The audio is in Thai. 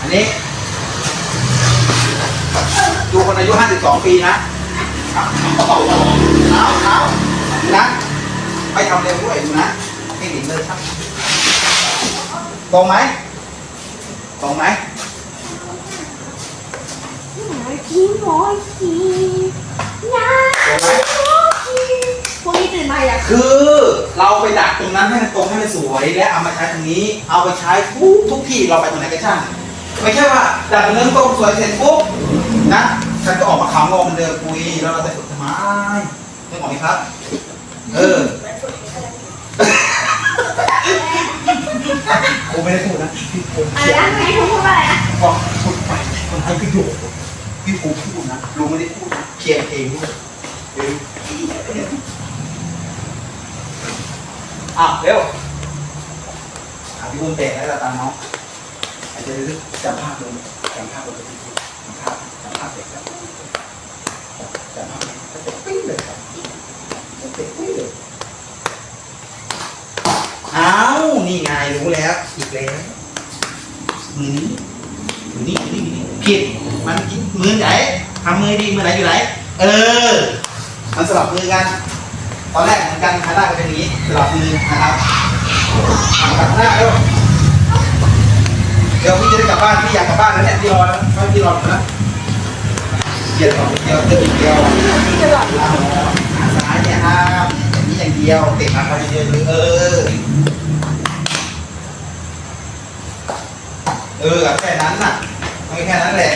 อันนี้ ดูคนอายุ52ปีนะเอาเอาเอาดูนะไม่ทำเร็วด้วยดูนะให้หนีเลยครับ ตรงไหม ตรงไหมกินหมอกินนะ ตรงไหม พวกนี้ตื่นมาอยาก คือเราไปดักตรงนั้นให้มันตรงให้มันสวย และเอามาใช้ตรงนี้ เอาไปใช้ทุกทุกที่เราไปตรงไหนก็ช่างไม่ใช่ว่าดักตรงนั้นตรงสวยเสร็จปุ๊บนะฉันก็ออกมาขำงอมันเดินคุยแล้วเราจะฝึกทำไมไม่บอกไหมครับ เออกูไม่ได้พูดนะพี่ผมอะไรนะไม่รู้ว่าอะไรนะบอกพูดไปคนให้พี่โยกพี่กูพูดนะลุงไม่ได้พูดนะเขียนเองด้วย อะเร็วอะพี่บุญเตะแล้วตามน้องอาจจะได้จำภาพลงจำภาพลงไปที่จำภาพจำภาพเด็กครับจำภาพเด็กเตะปิ้งเลยครับเตะปิ้งเลยอ้าวนี่ไงรู้แล้วอีกแล้วมือนี้อยู่นี่อยู่นี่อนี่ผิดมันมือไหนทำมือดีมือไหนอยู่ไหนเออ มันสลับมือกัน ตอนแรกเหมือนกันขาน้าก็เป็นอย่างนี้สลับมือนะครับเอากลับหน้าเร็วเดี๋ยวพี่จะได้กลับบ้านพี่อยากกลับบ้านแล้วเนี่ยพี่รอแล้วพี่รอแล้วเกียร์ต่อเดียวเดียวเดียวหลับเอาขาซ้ายเนี่ยห้ามอย่างนี้อย่างเดียวเตะขาไปเดียวเลยเออเออแค่นั้นน่ะไม่แค่นั้นแหละ